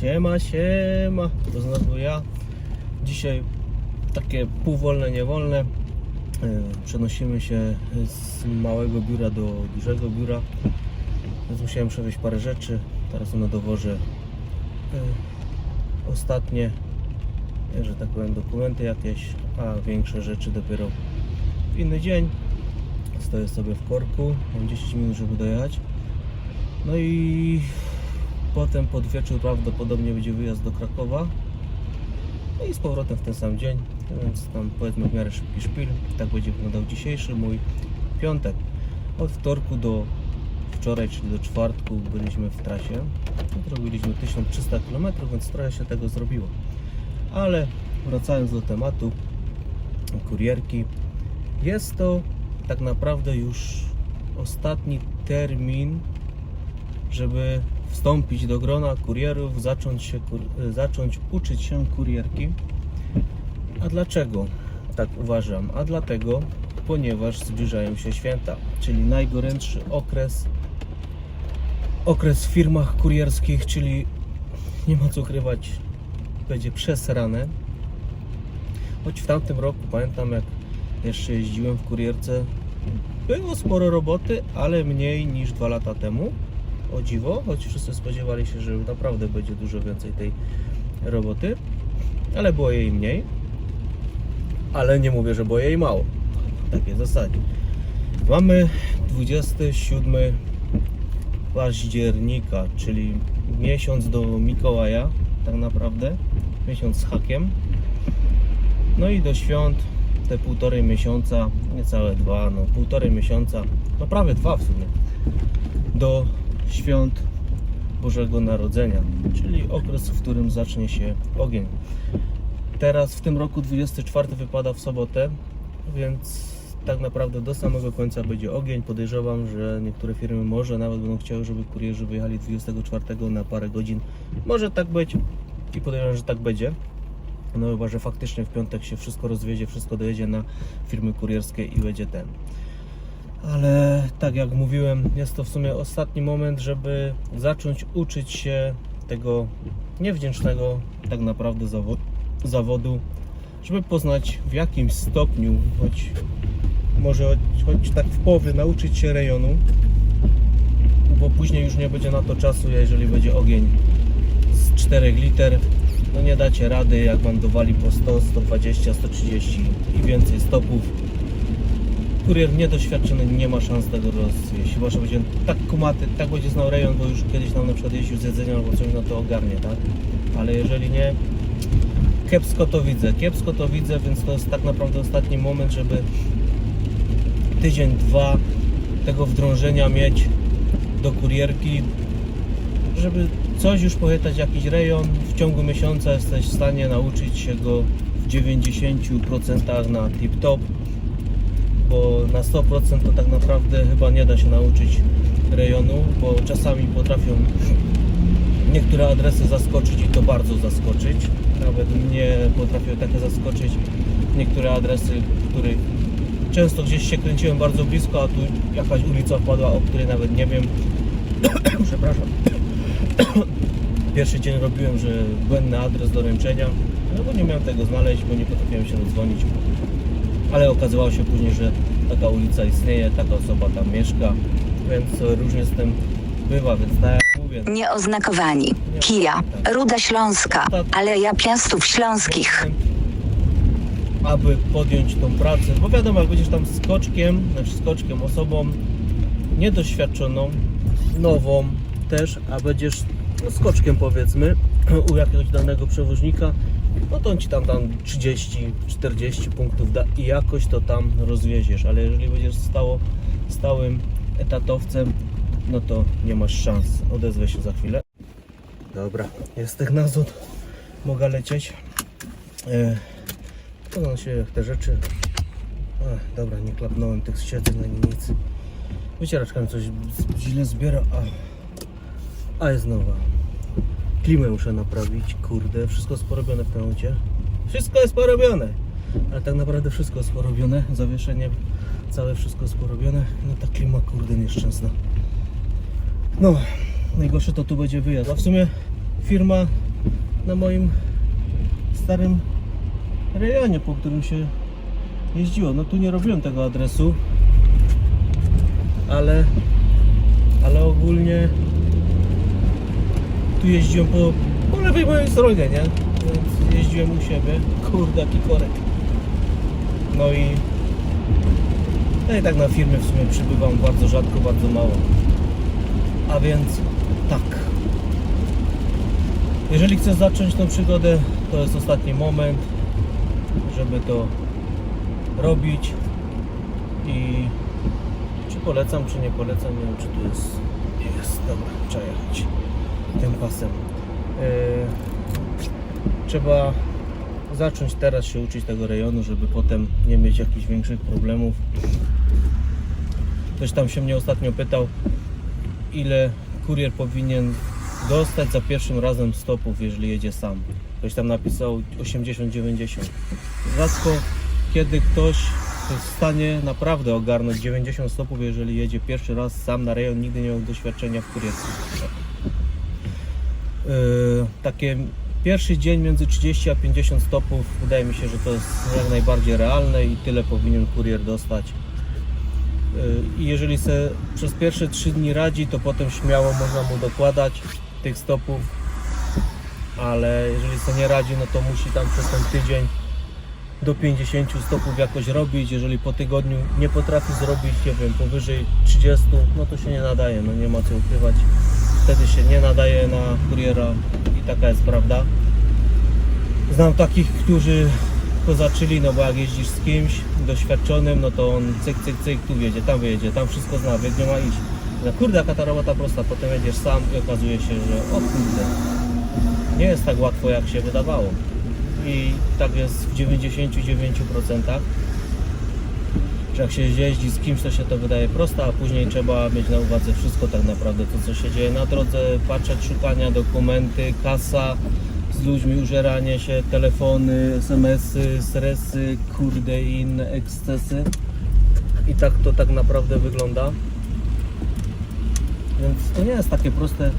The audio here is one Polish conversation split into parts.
Siema, siema. To znowu ja. Dzisiaj takie półwolne, niewolne. E, Przenosimy się z małego biura do dużego biura. Więc musiałem przewieźć parę rzeczy. Teraz na doworze e, ostatnie, e, że tak powiem, dokumenty jakieś, a większe rzeczy dopiero w inny dzień. Stoję sobie w korku, mam 10 minut, żeby dojechać. No i potem pod wieczór prawdopodobnie będzie wyjazd do Krakowa. No i z powrotem w ten sam dzień, więc tam powiedzmy w miarę szybki szpil. Tak będzie wyglądał dzisiejszy mój piątek. Od wtorku do wczoraj, czyli do czwartku byliśmy w trasie. Zrobiliśmy 1300 km, więc trochę się tego zrobiło. Ale wracając do tematu kurierki, jest to tak naprawdę już ostatni termin, żeby wstąpić do grona kurierów, zacząć, się, kur- zacząć uczyć się kurierki. A dlaczego tak uważam? A dlatego, ponieważ zbliżają się święta, czyli najgorętszy okres okres w firmach kurierskich, czyli nie ma co ukrywać, będzie przesrane. Choć w tamtym roku pamiętam jak jeszcze jeździłem w kurierce, było sporo roboty, ale mniej niż dwa lata temu. O dziwo, choć wszyscy spodziewali się, że naprawdę będzie dużo więcej tej roboty, ale było jej mniej. Ale nie mówię, że było jej mało. W takiej zasadzie. Mamy 27 października, czyli miesiąc do Mikołaja, tak naprawdę, miesiąc z hakiem. No i do świąt te półtorej miesiąca, niecałe dwa, no półtorej miesiąca, no prawie dwa w sumie, do świąt Bożego Narodzenia, czyli okres, w którym zacznie się ogień. Teraz w tym roku 24 wypada w sobotę, więc tak naprawdę do samego końca będzie ogień. Podejrzewam, że niektóre firmy może nawet będą chciały, żeby kurierzy wyjechali 24 na parę godzin. Może tak być i podejrzewam, że tak będzie. No chyba, że faktycznie w piątek się wszystko rozwiezie, wszystko dojedzie na firmy kurierskie i będzie ten. Ale tak jak mówiłem, jest to w sumie ostatni moment, żeby zacząć uczyć się tego niewdzięcznego tak naprawdę zawo- zawodu, żeby poznać w jakim stopniu, choć może choć tak w połowie nauczyć się rejonu, bo później już nie będzie na to czasu, jeżeli będzie ogień z 4 liter, no nie dacie rady, jak Wam dowali po 100, 120, 130 i więcej stopów. Kurier niedoświadczony nie ma szans tego rozwieść, chyba że będzie tak kumaty, tak będzie znał rejon, bo już kiedyś tam na przykład jeździł z jedzeniem albo coś, no to ogarnie, tak? Ale jeżeli nie, kiepsko to widzę, kiepsko to widzę, więc to jest tak naprawdę ostatni moment, żeby tydzień, dwa tego wdrążenia mieć do kurierki, żeby coś już pojechać jakiś rejon, w ciągu miesiąca jesteś w stanie nauczyć się go w 90% na tip-top, bo na 100% to tak naprawdę chyba nie da się nauczyć rejonu, bo czasami potrafią niektóre adresy zaskoczyć i to bardzo zaskoczyć. Nawet mnie potrafią takie zaskoczyć niektóre adresy, których często gdzieś się kręciłem bardzo blisko, a tu jakaś ulica wpadła, o której nawet nie wiem. Przepraszam. Pierwszy dzień robiłem, że błędny adres do ręczenia, no bo nie miałem tego znaleźć, bo nie potrafiłem się dodzwonić. Ale okazywało się później, że taka ulica istnieje, taka osoba tam mieszka, więc różnie z tym bywa, więc tak jak mówię. Nieoznakowani. Kija. Ruda Śląska. Aleja Piastów Śląskich. aby podjąć tą pracę, bo wiadomo, jak będziesz tam skoczkiem, znaczy skoczkiem, osobą niedoświadczoną, nową też, a będziesz no, skoczkiem powiedzmy u jakiegoś danego przewoźnika, no to on ci tam tam 30-40 punktów da i jakoś to tam rozwieziesz, ale jeżeli będziesz stało, stałym etatowcem, no to nie masz szans. Odezwę się za chwilę. Dobra, jest technazot, mogę lecieć. E, Podam się te rzeczy. Ach, dobra, nie klapnąłem tych siedzeń ani nic. Wycieraczka mi coś źle zbiera, a, a jest nowa. Klimę muszę naprawić, kurde, wszystko jest porobione w tym aucie. Wszystko jest porobione! Ale tak naprawdę wszystko jest porobione, zawieszenie, całe wszystko jest porobione. No ta klima, kurde, nieszczęsna. No, najgorsze to tu będzie wyjazd. A w sumie firma na moim starym rejonie, po którym się jeździło. No tu nie robiłem tego adresu, ale, ale ogólnie tu jeździłem po, po lewej mojej stronie, nie? Więc jeździłem u siebie. Kurde, jaki korek. No i no i tak na firmie w sumie przybywam bardzo rzadko, bardzo mało. A więc tak. Jeżeli chcesz zacząć tą przygodę, to jest ostatni moment, żeby to robić. I czy polecam, czy nie polecam, nie wiem czy tu jest. Jest, dobra, trzeba jechać tym pasem. Yy, trzeba zacząć teraz się uczyć tego rejonu, żeby potem nie mieć jakichś większych problemów. Ktoś tam się mnie ostatnio pytał, ile kurier powinien dostać za pierwszym razem stopów, jeżeli jedzie sam. Ktoś tam napisał 80-90. Rzadko kiedy ktoś jest w stanie naprawdę ogarnąć 90 stopów, jeżeli jedzie pierwszy raz sam na rejon, nigdy nie miał doświadczenia w kurierstwie. Yy, takie pierwszy dzień między 30 a 50 stopów wydaje mi się, że to jest jak najbardziej realne i tyle powinien kurier dostać. Yy, I jeżeli se przez pierwsze 3 dni radzi, to potem śmiało można mu dokładać tych stopów, ale jeżeli se nie radzi, no to musi tam przez ten tydzień do 50 stopów jakoś robić. Jeżeli po tygodniu nie potrafi zrobić, nie wiem, powyżej 30, no to się nie nadaje, no nie ma co ukrywać. Wtedy się nie nadaje na kuriera i taka jest prawda. Znam takich, którzy to zaczęli, no bo jak jeździsz z kimś doświadczonym, no to on cyk, cyk, cyk, tu wjedzie, tam wyjedzie, tam wszystko zna, wie gdzie ma iść. No kurde, jaka ta robota prosta, potem jedziesz sam i okazuje się, że o kurde, nie jest tak łatwo jak się wydawało. I tak jest w 99%, że jak się jeździ z kimś, to się to wydaje proste, a później trzeba mieć na uwadze wszystko tak naprawdę, to co się dzieje na drodze, patrzeć, szukania, dokumenty, kasa, z ludźmi użeranie się, telefony, smsy, stresy, kurde i inne ekscesy. I tak to tak naprawdę wygląda. Więc to nie jest takie proste,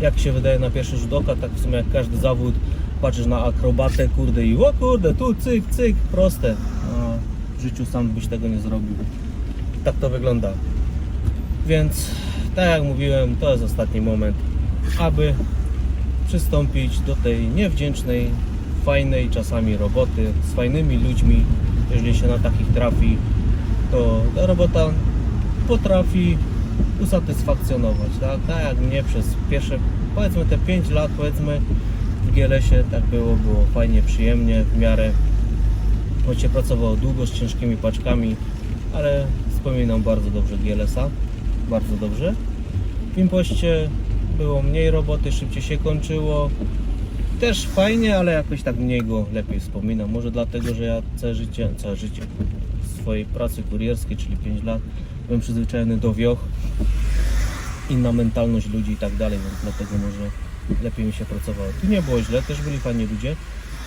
jak się wydaje na pierwszy rzut oka, tak w sumie jak każdy zawód, patrzysz na akrobatę, kurde i o kurde, tu cyk, cyk, proste. Życiu sam byś tego nie zrobił. Tak to wygląda. Więc, tak jak mówiłem, to jest ostatni moment, aby przystąpić do tej niewdzięcznej, fajnej czasami roboty z fajnymi ludźmi. Jeżeli się na takich trafi, to ta robota potrafi usatysfakcjonować, tak? Tak jak mnie przez pierwsze, powiedzmy te 5 lat, powiedzmy w GLS-ie tak było, było fajnie, przyjemnie, w miarę choć się pracowało długo z ciężkimi paczkami, ale wspominam bardzo dobrze GLS-a, bardzo dobrze. W Impoście było mniej roboty, szybciej się kończyło. Też fajnie, ale jakoś tak mniej go lepiej wspominam. Może dlatego, że ja całe życie, całe życie swojej pracy kurierskiej, czyli 5 lat, byłem przyzwyczajony do wioch, inna mentalność ludzi i tak dalej, więc dlatego może lepiej mi się pracowało. Tu nie było źle, też byli fajni ludzie.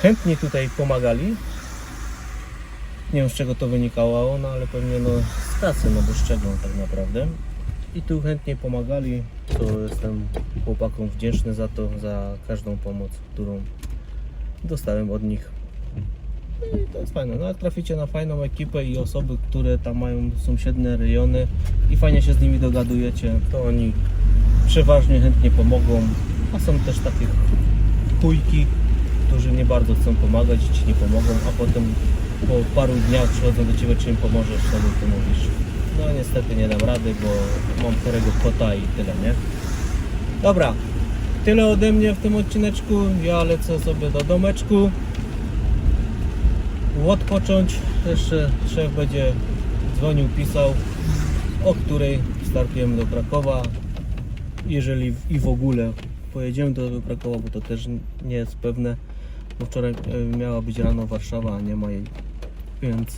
Chętnie tutaj pomagali. Nie wiem z czego to wynikało, no ale pewnie no z kasy, no bo z czego tak naprawdę. I tu chętnie pomagali, to jestem chłopakom wdzięczny za to, za każdą pomoc, którą dostałem od nich. No i to jest fajne. No jak traficie na fajną ekipę i osoby, które tam mają sąsiednie rejony i fajnie się z nimi dogadujecie, to oni przeważnie chętnie pomogą. A są też takie chujki, którzy nie bardzo chcą pomagać ci nie pomogą, a potem po paru dniach przychodzą do ciebie, czy im pomożesz, wtedy ty mówisz. No niestety nie dam rady, bo mam chorego kota i tyle, nie? Dobra, tyle ode mnie w tym odcineczku. Ja lecę sobie do domeczku odpocząć. Jeszcze szef będzie dzwonił, pisał, o której startujemy do Krakowa. Jeżeli i w ogóle pojedziemy do Krakowa, bo to też nie jest pewne, bo wczoraj e, miała być rano Warszawa, a nie ma jej. Więc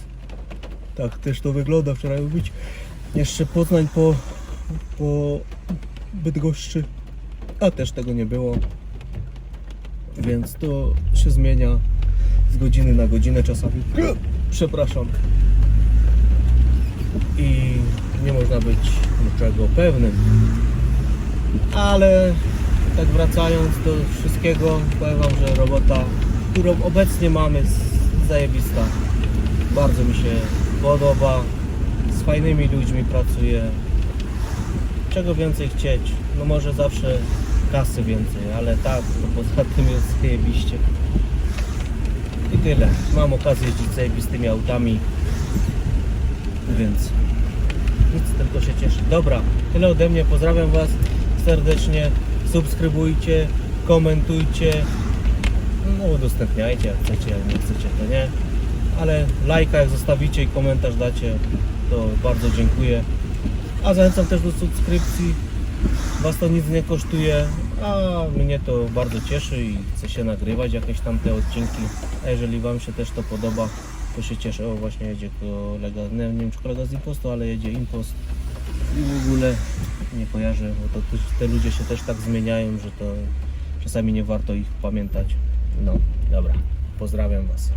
tak też to wygląda. Wczoraj miał być jeszcze Poznań po, po Bydgoszczy, a też tego nie było. Więc to się zmienia z godziny na godzinę czasami. Przepraszam. I nie można być niczego pewnym. Ale tak wracając do wszystkiego, powiem Wam, że robota, którą obecnie mamy, zajebista. Bardzo mi się podoba. Z fajnymi ludźmi pracuję. Czego więcej chcieć? No może zawsze kasy więcej, ale tak, to poza tym jest zajebiście. I tyle. Mam okazję jeździć zajebistymi autami, więc nic, tylko się cieszę. Dobra, tyle ode mnie. Pozdrawiam Was serdecznie. Subskrybujcie, komentujcie, no udostępniajcie jak chcecie, jak nie chcecie to nie. Ale lajka jak zostawicie i komentarz dacie, to bardzo dziękuję. A zachęcam też do subskrypcji. Was to nic nie kosztuje, a mnie to bardzo cieszy i chce się nagrywać jakieś tam te odcinki. A jeżeli Wam się też to podoba, to się cieszę. O właśnie jedzie kolega, nie, nie wiem czy kolega z Impostu, ale jedzie Impost i w ogóle nie kojarzę, bo to te ludzie się też tak zmieniają, że to czasami nie warto ich pamiętać. No, dobra, pozdrawiam Was.